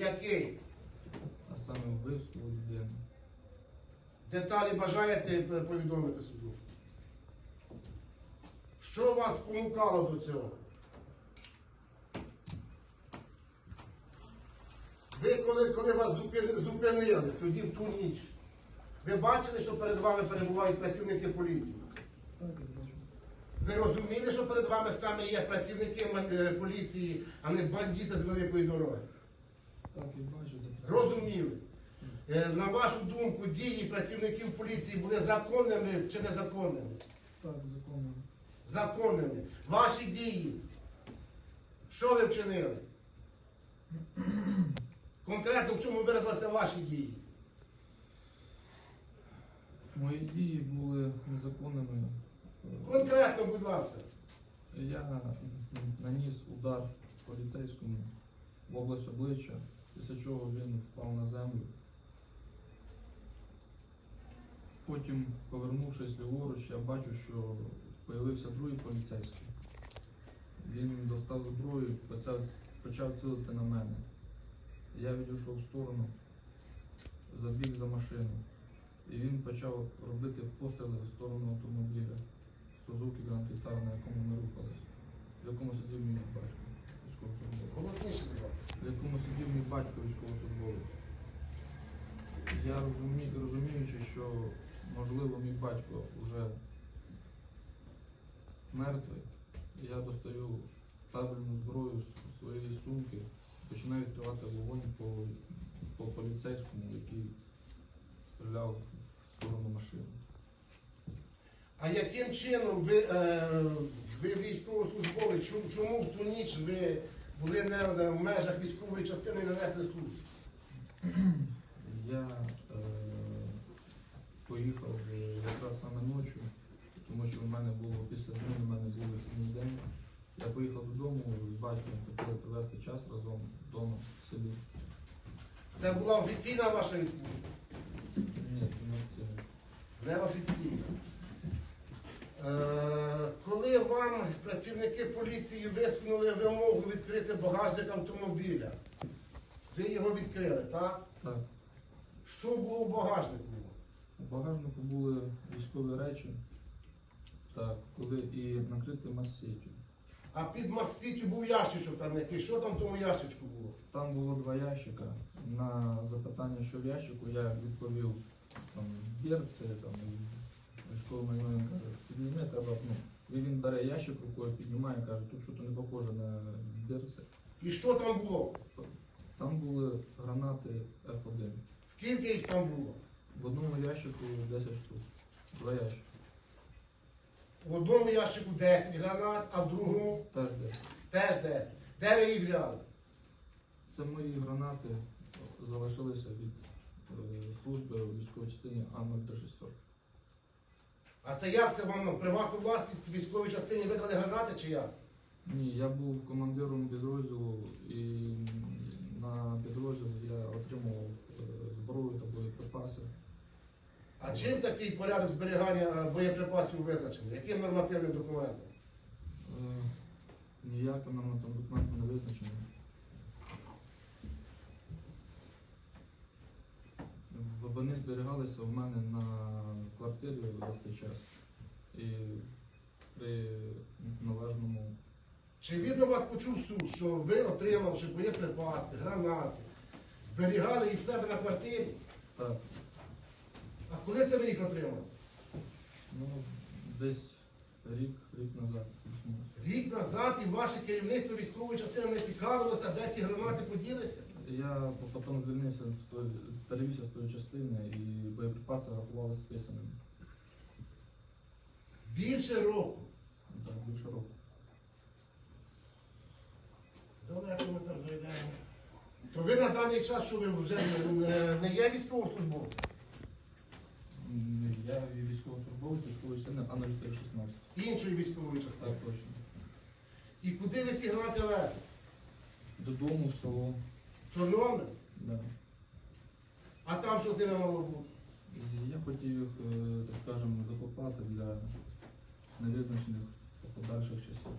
Який? а саме вбивство людини. Деталі бажаєте е, повідомити суду? Що вас спонукало до цього? Ви коли, коли вас зупинили тоді в ту ніч, ви бачили, що перед вами перебувають працівники поліції? Ви розуміли, що перед вами саме є працівники е, поліції, а не бандити з великої дороги? Так, я бачу. це Розуміли. Е, На вашу думку, дії працівників поліції були законними чи незаконними? Так, законно. Законними. Ваші дії. Що ви вчинили? Конкретно в чому виразилися ваші дії? Мої дії були незаконними. Конкретно, будь ласка. Я наніс удар поліцейському в область обличчя, після чого він впав на землю. Потім, повернувшись ліворуч, я бачу, що з'явився другий поліцейський. Він достав зброю, почав, почав цілити на мене. Я відійшов в сторону, забіг за машину. І він почав робити постріли в сторону автомобіля Сузуки Гранд Вітар, на якому ми рухались, в якому сидів мій батько. Голосніше, будь ласка. В якому сидів мій батько військовослужбовець. Я розумію, розуміючи, що можливо мій батько вже мертвий, я достаю табельну зброю з своєї сумки, починаю відкривати вогонь по, по поліцейському, який стріляв в сторону машини. А яким чином ви, е, ви військовослужбовець, чому, чому в ту ніч ви були не в межах військової частини і не несли службу? Я е, поїхав якраз саме ночі, тому що в мене було після зміни, в мене був вихідний день. Я поїхав додому з батьком хотіли провести час разом вдома в селі. Це була офіційна ваша відпустка? Ні, це не це. Неофіційно. Е, коли вам працівники поліції висунули вимогу відкрити багажник автомобіля, ви його відкрили, так? Так. Що було в багажнику у вас? У багажнику були військові речі, так, коли і накрити массітю. А під масцітю був ящичок там якийсь. Що там в тому ящичку було? Там було два ящика. На запитання, що в ящику, я відповів там берце, там військовий майор каже, треба, ну, і він бере ящик рукою, піднімає, каже, тут щось не похоже на берце. І що там було? Там були гранати F1. Скільки їх там було? В одному ящику 10 штук. Два ящики. В одному ящику 10 гранат, а в другому Теж 10. теж 10. Де ви їх взяли? Це мої гранати залишилися від е, служби у військовій частині А-036. А це як це вам на приватну власність в військовій частині видали гранати чи як? Ні, я був командиром підрозділу і на підрозділ я отримував е, зброю та боєприпаси. А чим такий порядок зберігання боєприпасів визначений? Яким нормативним документом? Е, Ніяким нам там документом не визначено. В- Вони зберігалися в мене на квартирі весь цей час. І при належному Чи відно вас почув суд, що ви, отримавши боєприпаси, гранати, зберігали їх в себе на квартирі? так, А коли це ви їх отримали? ну десь рік, рік назад. Рік назад і ваше керівництво військової частини не цікавилося, де ці гранати поділися? Я потім звільнився перевівся з тої частини і боєприпаси рахували списаними. Більше року. Так, більше року. Далеко ми там зайдемо. То ви на даний час, що ви вже не, є військовослужбовцем? М, Я військовослужбовець військової частини А0416. іншої військової частини. Так, точно. І куди ви ці гранати везли? Додому в село. Чорномир? Да. А там що з ними мало бути? Я хотів їх, е, так скажемо, закопати для невизначених подальших часів.